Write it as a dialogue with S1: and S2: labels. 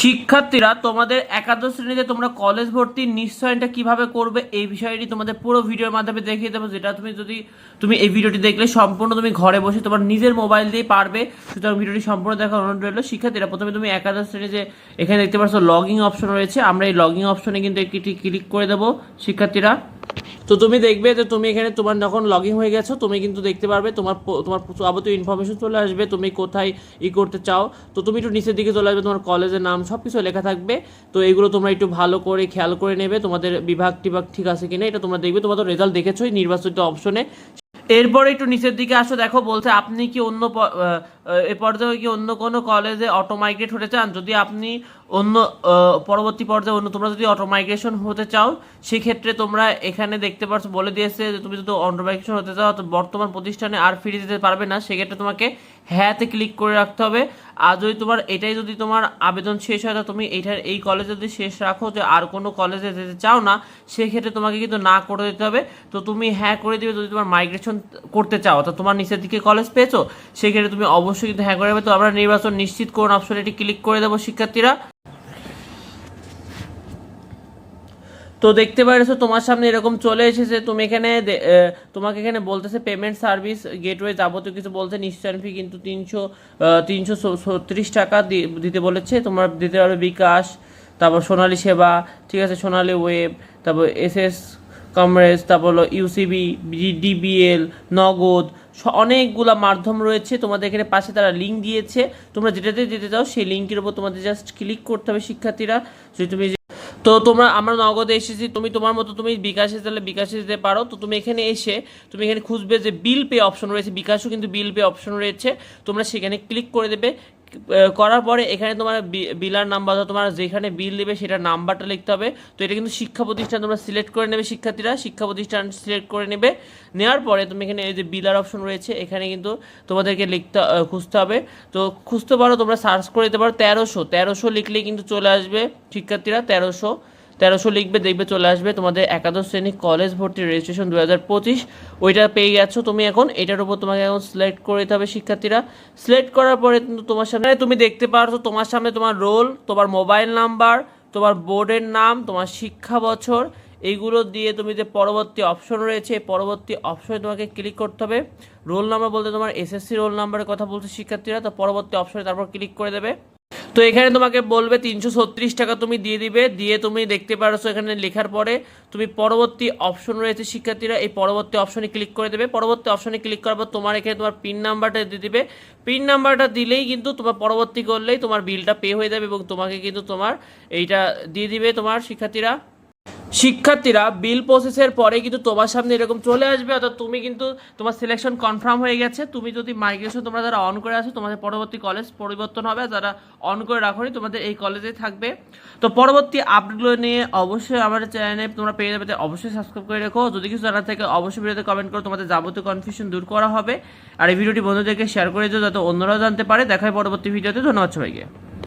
S1: শিক্ষার্থীরা, তোমাদের একাদশ শ্রেণীতে তোমরা কলেজ ভর্তি নিশ্চয়টা কীভাবে করবে, এই বিষয়টি তোমাদের পুরো ভিডিওর মাধ্যমে দেখিয়ে দেবো। যেটা তুমি যদি, তুমি এই ভিডিওটি দেখলে সম্পূর্ণ তুমি ঘরে বসে তোমার নিজের মোবাইল দিয়ে পারবে। সুতরাং ভিডিওটি সম্পূর্ণ দেখার অনুরোধ রইল। শিক্ষার্থীরা, প্রথমে তুমি একাদশ শ্রেণীতে এখানে দেখতে পাচ্ছ লগিং অপশন রয়েছে। আমরা এই লগিং অপশনে কিন্তু একটি ক্লিক করে দেবো। শিক্ষার্থীরা তো তুমি দেখবে যে তুমি এখানে তোমার যখন লগ ইন হয়ে গেছো, তুমি কিন্তু দেখতে পারবে তোমার তোমার যাবতীয় ইনফরমেশন চলে আসবে, তুমি কোথায় ই করতে চাও। তো তুমি একটু নিচের দিকে চলে আসবে, তোমার কলেজের নাম সব কিছু লেখা থাকবে। তো এগুলো তোমরা একটু ভালো করে খেয়াল করে নেবে, তোমাদের বিভাগ টিভাগ ঠিক আছে কিনা, এটা তোমরা দেখবে। তোমাদের রেজাল্ট দেখেছোই নির্বাচিত অপশনে এরপরে একটু নিচের দিকে আসো, দেখো বলছে, আপনি কি অন্য এ পর্যায়ে কি অন্য কোনো কলেজে অটো হতে চান? যদি আপনি অন্য পরবর্তী পর্যায়ে অন্য তোমরা যদি অটো মাইগ্রেশন হতে চাও, সেক্ষেত্রে তোমরা এখানে দেখতে পাচ্ছ বলে দিয়েছে যে তুমি যদি অটো মাইগ্রেশন হতে চাও, তো বর্তমান প্রতিষ্ঠানে আর ফিরে যেতে পারবে না। সেক্ষেত্রে তোমাকে হ্যাঁতে ক্লিক করে রাখতে হবে। আর যদি তোমার, এটাই যদি তোমার আবেদন শেষ হয়, তো তুমি এইটার এই কলেজে যদি শেষ রাখো যে আর কোনো কলেজে যেতে চাও না, সেক্ষেত্রে তোমাকে কিন্তু না করে দিতে হবে। তো তুমি হ্যাঁ করে দিবে যদি তোমার মাইগ্রেশন করতে চাও। তো তোমার নিচের দিকে কলেজ পেয়েছ? সেক্ষেত্রে তুমি অবশ্যই কিন্তু হ্যাঁ করে দেবে। তো আমরা নির্বাচন নিশ্চিত কোন অপশনে এটি ক্লিক করে দেবো শিক্ষার্থীরা। তো দেখতে পারছ, তোমার সামনে এরকম চলে এসেছে। তুমি এখানে তোমাকে এখানে বলতেছে পেমেন্ট সার্ভিস গেটওয়ে যাবতীয় কিছু বলতে নিশ্চয়ন ফি কিন্তু তিনশো তিনশো ছত্রিশ টাকা দিতে বলেছে। তোমার দিতে পারবে বিকাশ, তারপর সোনালী সেবা, ঠিক আছে, সোনালী ওয়েব তারপর এস এস কমরেজ তারপর হলো ইউসিবি ডিবিএল নগদ অনেকগুলা মাধ্যম রয়েছে। তোমাদের এখানে পাশে তারা লিঙ্ক দিয়েছে। তোমরা যেটাতে যেতে চাও, সেই লিঙ্কের উপর তোমাদের জাস্ট ক্লিক করতে হবে শিক্ষার্থীরা। যদি তুমি তো তোমরা, আমরা নগদে এসেছি, তুমি তোমার মতো তুমি বিকাশে তাহলে বিকাশে যেতে পারো। তো তুমি এখানে এসে, তুমি এখানে খুঁজবে যে বিল পে অপশন রয়েছে। বিকাশও কিন্তু বিল পে অপশন রয়েছে। তোমরা সেখানে ক্লিক করে দেবে। করার পরে এখানে তোমার বিলার নাম্বার তোমার যেখানে বিল দেবে সেটার নাম্বারটা লিখতে হবে। তো এটা কিন্তু শিক্ষা প্রতিষ্ঠান তোমরা সিলেক্ট করে নেবে, শিক্ষার্থীরা শিক্ষা প্রতিষ্ঠান সিলেক্ট করে নেবে। নেওয়ার পরে তুমি এখানে এই যে বিলার অপশন রয়েছে, এখানে কিন্তু তোমাদেরকে লিখতে খুঁজতে হবে। তো খুঁজতে পারো, তোমরা সার্চ করে দিতে পারো তেরোশো। তেরোশো লিখলেই কিন্তু চলে আসবে শিক্ষার্থীরা, তেরোশো। তেরোশো লিখবে, দেখবে চলে আসবে তোমাদের একাদশ শ্রেণি কলেজ ভর্তি রেজিস্ট্রেশন দু হাজার পঁচিশ। ওইটা পেয়ে গেছো তুমি এখন, এটার উপর তোমাকে এখন সিলেক্ট করে দিতে হবে শিক্ষার্থীরা। সিলেক্ট করার পরে কিন্তু তোমার সামনে, তুমি দেখতে পারছ তোমার সামনে তোমার রোল তোমার মোবাইল নাম্বার তোমার বোর্ডের নাম, তোমার শিক্ষা বছর। এইগুলো দিয়ে তুমি যে পরবর্তী অপশন রয়েছে পরবর্তী অপশনে তোমাকে ক্লিক করতে হবে। রোল নাম্বার বলতে তোমার এসএসসি রোল নাম্বারের কথা বলছে শিক্ষার্থীরা, তো পরবর্তী অপশনে তারপর ক্লিক করে দেবে। তো এখানে তোমাকে বলবে তিনশো ছত্রিশ টাকা তুমি দিয়ে দিবে, দিয়ে তুমি দেখতে পারছ এখানে লেখার পরে তুমি পরবর্তী অপশন রয়েছে শিক্ষার্থীরা, এই পরবর্তী অপশনে ক্লিক করে দেবে। পরবর্তী অপশনে ক্লিক করার পর তোমার এখানে তোমার পিন নাম্বারটা দিয়ে দিবে। পিন নাম্বারটা দিলেই কিন্তু তোমার পরবর্তী করলেই তোমার বিলটা পে হয়ে যাবে এবং তোমাকে কিন্তু তোমার এইটা দিয়ে দিবে তোমার শিক্ষার্থীরা। শিক্ষার্থীরা বিল প্রসেসের পরে কিন্তু তোমার সামনে এরকম চলে আসবে, অর্থাৎ তুমি কিন্তু তোমার সিলেকশন কনফার্ম হয়ে গেছে। তুমি যদি মাইগ্রেশন তোমরা যারা অন করে আছো, তোমাদের পরবর্তী কলেজ পরিবর্তন হবে যারা অন করে রাখোনি, তোমাদের এই কলেজে থাকবে। তো পরবর্তী আপডেটগুলো নিয়ে অবশ্যই আমাদের চ্যানেলে তোমরা পেয়ে যাবে অবশ্যই সাবস্ক্রাইব করে রেখো। যদি কিছু জানার থাকে, অবশ্যই ভিডিওতে কমেন্ট করো তোমাদের যাবতীয় কনফিউশন দূর করা হবে। আর এই ভিডিওটি বন্ধুদেরকে শেয়ার করে দিও, যাতে অন্যরাও জানতে পারে। দেখায় পরবর্তী ভিডিওতে, ধন্যবাদ সবাইকে।